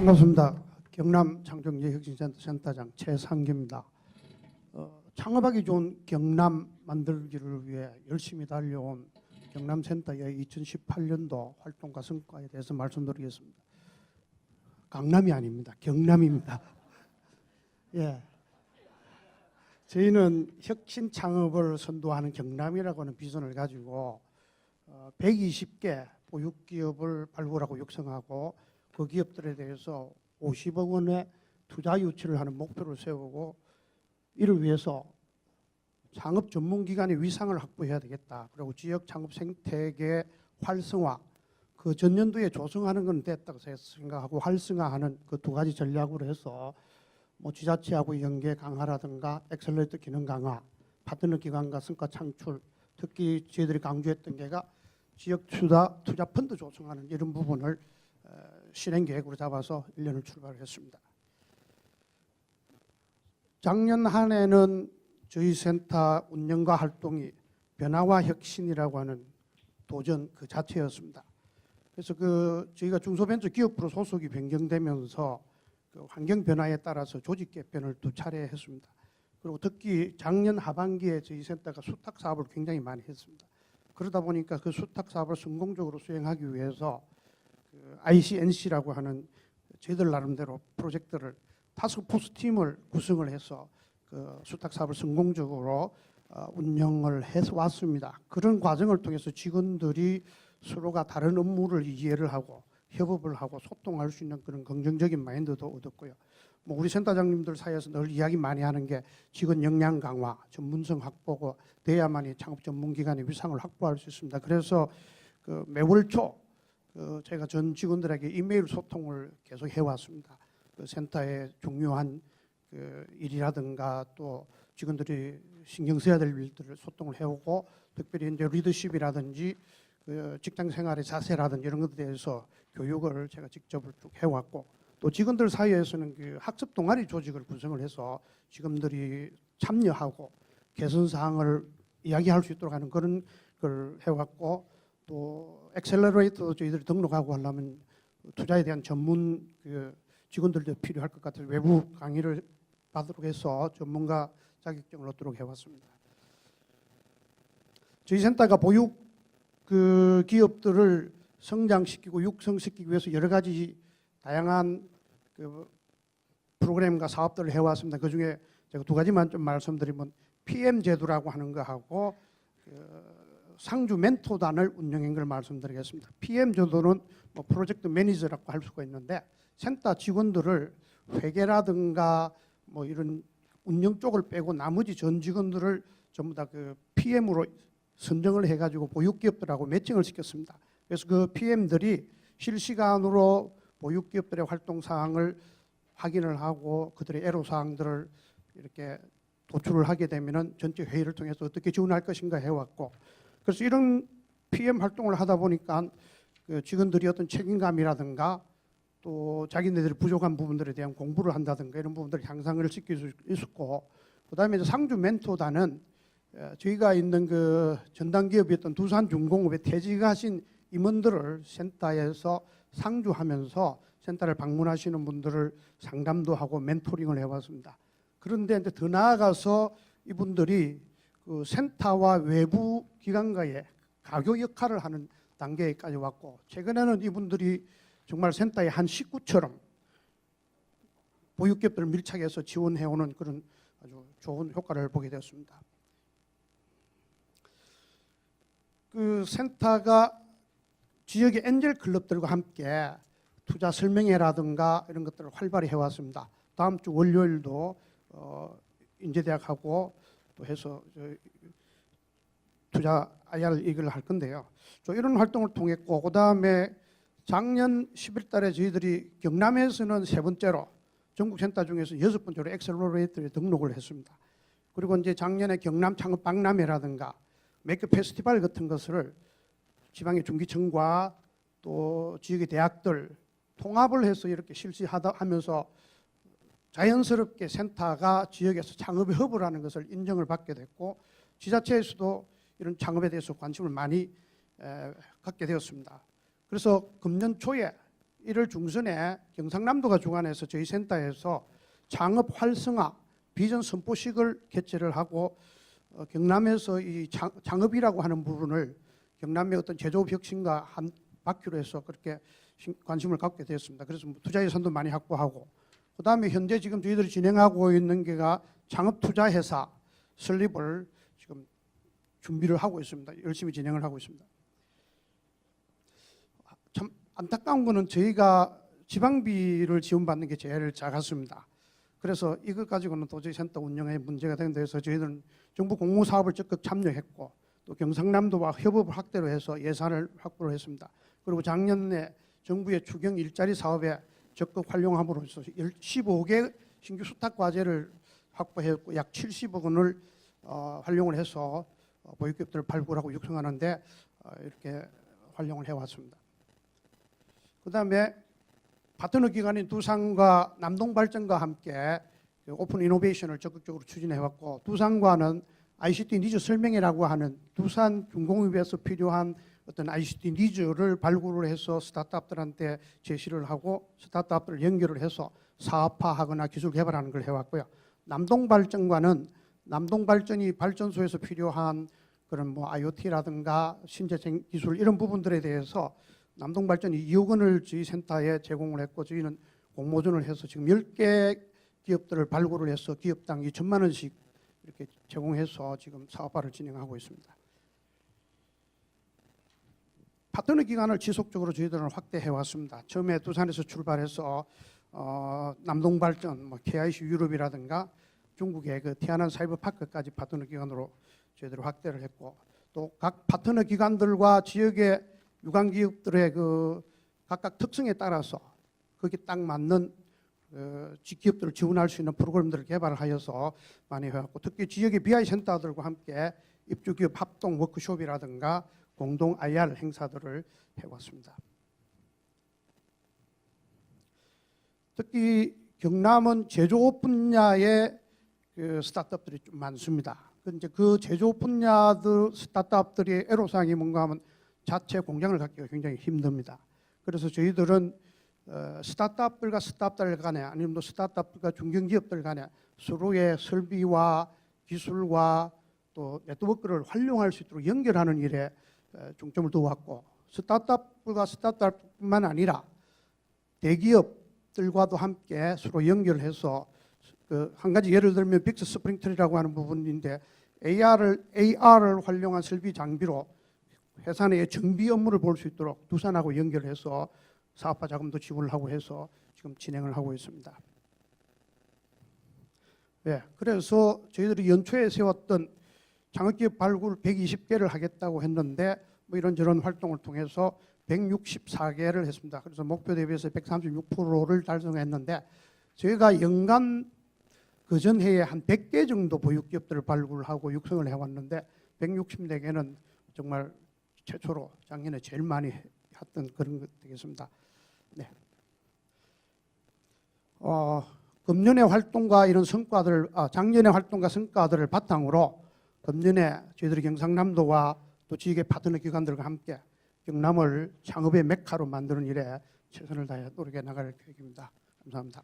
반갑습니다. 경남 창정제 혁신센터장 최상기입니다. 어, 창업하기 좋은 경남 만들기를 위해 열심히 달려온 경남센터의 2018년도 활동과 성과에 대해서 말씀드리겠습니다. 강남이 아닙니다. 경남입니다. 예. 저희는 혁신 창업을 선도하는 경남이라고 하는 비전을 가지고 어, 120개 보육기업을 발굴하고 육성하고 그 기업들에 대해서 50억 원의 투자 유치를 하는 목표를 세우고 이를 위해서 창업 전문 기관의 위상을 확보해야 되겠다. 그리고 지역 창업 생태계 활성화 그 전년도에 조성하는 건 됐다고 생각하고 활성화하는 그 두 가지 전략으로 해서 뭐 지자체하고 연계 강화라든가 엑셀러이트 기능 강화, 파트너 기관과 성과 창출, 특히 저희들이 강조했던 게가 지역 투자 투자 펀드 조성하는 이런 부분을 어, 실행 계획으로 잡아서 1년을 출발했습니다. 작년 한 해는 저희 센터 운영과 활동이 변화와 혁신이라고 하는 도전 그 자체였습니다. 그래서 그 저희가 중소벤처 기업부로 소속이 변경되면서 그 환경 변화에 따라서 조직 개편을 두 차례 했습니다. 그리고 특히 작년 하반기에 저희 센터가 수탁 사업을 굉장히 많이 했습니다. 그러다 보니까 그 수탁 사업을 성공적으로 수행하기 위해서 그 ICNC라고 하는 저희들 나름대로 프로젝트를 타스크포스 팀을 구성을 해서 그 수탁 사업을 성공적으로 어, 운영을 해서 왔습니다. 그런 과정을 통해서 직원들이 서로가 다른 업무를 이해를 하고 협업을 하고 소통할 수 있는 그런 긍정적인 마인드도 얻었고요. 뭐 우리 센터장님들 사이에서 늘 이야기 많이 하는 게 직원 역량 강화, 전문성 확보고 돼야만이 창업 전문 기관의 위상을 확보할 수 있습니다. 그래서 그 매월 초 그 제가 전 직원들에게 이메일 소통을 계속 해왔습니다. 그 센터의 중요한 그 일이라든가 또 직원들이 신경 써야 될 일들을 소통을 해오고 특별히 이제 리더십이라든지 그 직장 생활의 자세라든지 이런 것에 대해서 교육을 제가 직접 쭉 해왔고 또 직원들 사이에서는 그 학습 동아리 조직을 구성을 해서 직원들이 참여하고 개선 사항을 이야기할 수 있도록 하는 그런 걸 해왔고 또 엑셀러레이터 저희들이 등록하고 하려면 투자에 대한 전문 그 직원들도 필요할 것 같아서 외부 강의를 받도록 해서 전문가 자격증을 얻도록 해왔습니다. 저희 센터가 보육 그 기업들을 성장시키고 육성시키기 위해서 여러 가지 다양한 그 프로그램과 사업들을 해왔습니다. 그 중에 제가 두 가지만 좀 말씀드리면 PM 제도라고 하는 거하고 그 상주 멘토단을 운영한 걸 말씀드리겠습니다. PM 제도는 뭐 프로젝트 매니저라고 할 수가 있는데 센터 직원들을 회계라든가 뭐 이런 운영 쪽을 빼고 나머지 전 직원들을 전부 다 그 PM으로 선정을 해가지고 보육기업들하고 매칭을 시켰습니다. 그래서 그 PM들이 실시간으로 보육기업들의 활동 사항을 확인을 하고 그들의 애로 사항들을 이렇게 도출을 하게 되면은 전체 회의를 통해서 어떻게 지원할 것인가 해왔고 그래서 이런 PM 활동을 하다 보니까 그 직원들이 어떤 책임감이라든가 또 자기네들이 부족한 부분들에 대한 공부를 한다든가 이런 부분들을 향상을 시킬 수 있었고 그다음에 이제 상주 멘토단은 어, 저희가 있는 그 전담 기업이었던 두산 중공업에 퇴직하신 임원들을 센터에서 상주하면서 센터를 방문하시는 분들을 상담도 하고 멘토링을 해왔습니다. 그런데 이제 더 나아가서 이분들이 그 센터와 외부 기관과의 가교 역할을 하는 단계까지 왔고 최근에는 이분들이 정말 센터의 한 식구처럼 보육기업들을 밀착해서 지원해오는 그런 아주 좋은 효과를 보게 되었습니다. 그 센터가 지역의 엔젤 클럽들과 함께 투자 설명회라든가 이런 것들을 활발히 해왔습니다. 다음 주 월요일도 어, 인제대학하고 또 해서 저, 투자 IR 얘기를 할 건데요. 저 이런 활동을 통했고 그 다음에 작년 10일달에 저희들이 경남에서는 세 번째로 전국 센터 중에서 여섯 번째로 엑셀러레이터에 등록을 했습니다. 그리고 이제 작년에 경남 창업 박람회라든가 메이크 페스티벌 같은 것을 지방의 중기청과 또 지역의 대학들 통합을 해서 이렇게 실시하다 하면서 자연스럽게 센터가 지역에서 창업의 허브를 하는 것을 인정을 받게 됐고 지자체에서도 이런 창업에 대해서 관심을 많이 에, 갖게 되었습니다. 그래서 금년 초에 1월 중순에 경상남도가 주관해서 저희 센터에서 창업 활성화 비전 선포식을 개최를 하고 어, 경남에서 이 장- 창업이라고 하는 부분을 경남의 어떤 제조업 혁신과 한 바퀴로 해서 그렇게 신- 관심을 갖게 되었습니다. 그래서 뭐 투자 예산도 많이 확보하고 그 다음에 현재 지금 저희들이 진행하고 있는 게가 창업 투자 회사 설립을 지금 준비를 하고 있습니다. 열심히 진행을 하고 있습니다. 참 안타까운 거는 저희가 지방비를 지원받는 게 제일 작았습니다. 그래서 이것 가지고는 도저히 센터 운영에 문제가 된 데서 저희들은 정부 공모 사업을 적극 참여했고 또 경상남도와 협업을 확대로 해서 예산을 확보를 했습니다. 그리고 작년에 정부의 추경 일자리 사업에 적극 활용함으로써 15개 신규 수탁 과제를 확보했고 약 70억 원을 어, 활용을 해서 어, 보육기업들을 발굴하고 육성하는데 어, 이렇게 활용을 해왔습니다. 그 다음에 파트너 기관인 두산과 남동발전과 함께 그 오픈 이노베이션을 적극적으로 추진해왔고 두산과는 ICT 니즈 설명회라고 하는 두산 중공업에서 필요한 어떤 ICT 니즈를 발굴을 해서 스타트업들한테 제시를 하고 스타트업들을 연결을 해서 사업화하거나 기술 개발하는 걸 해왔고요. 남동 발전과는 남동 발전이 발전소에서 필요한 그런 뭐 IoT라든가 신재생 기술 이런 부분들에 대해서 남동 발전이 2억 원을 저희 센터에 제공을 했고 저희는 공모전을 해서 지금 10개 기업들을 발굴을 해서 기업당 2천만 원씩 이렇게 제공해서 지금 사업화를 진행하고 있습니다. 파트너 기관을 지속적으로 저희들은 확대해 왔습니다. 처음에 두산에서 출발해서 어, 남동발전, 뭐 KIC 유럽이라든가 중국의 그 티아난 사이버 파크까지 파트너 기관으로 저희들이 확대를 했고 또 각 파트너 기관들과 지역의 유관 기업들의 그 각각 특성에 따라서 거기에 딱 맞는 그 기업들을 지원할 수 있는 프로그램들을 개발하여서 많이 해왔고 특히 지역의 BI 센터들과 함께 입주 기업 합동 워크숍이라든가 공동 IR 행사들을 해왔습니다. 특히 경남은 제조업 분야의 그 스타트업들이 좀 많습니다. 그 이제 그 제조업 분야들 스타트업들이 애로사항이 뭔가 하면 자체 공장을 갖기가 굉장히 힘듭니다. 그래서 저희들은 어, 스타트업들과 스타트업들 간에 아니면 또 스타트업들과 중견기업들 간에 서로의 설비와 기술과 또 네트워크를 활용할 수 있도록 연결하는 일에 어, 중점을 두었고 스타트업과 스타트업뿐만 아니라 대기업들과도 함께 서로 연결해서 그 한 가지 예를 들면 빅스 스프링틀이라고 하는 부분인데 AR을 AR을 활용한 설비 장비로 회사 내의 정비 업무를 볼 수 있도록 두산하고 연결해서 사업화 자금도 지원을 하고 해서 지금 진행을 하고 있습니다. 네, 그래서 저희들이 연초에 세웠던 창업기업 발굴 120개를 하겠다고 했는데 뭐 이런저런 활동을 통해서 164개를 했습니다. 그래서 목표 대비해서 136%를 달성했는데 저희가 연간 그 전 해에 한 100개 정도 보육기업들을 발굴하고 육성을 해왔는데 164개는 정말 최초로 작년에 제일 많이 했던 그런 것 되겠습니다. 네. 어, 금년의 활동과 이런 성과들, 아, 작년의 활동과 성과들을 바탕으로 금년에 저희들이 경상남도와 또 지역의 파트너 기관들과 함께 경남을 창업의 메카로 만드는 일에 최선을 다해 노력해 나갈 계획입니다. 감사합니다.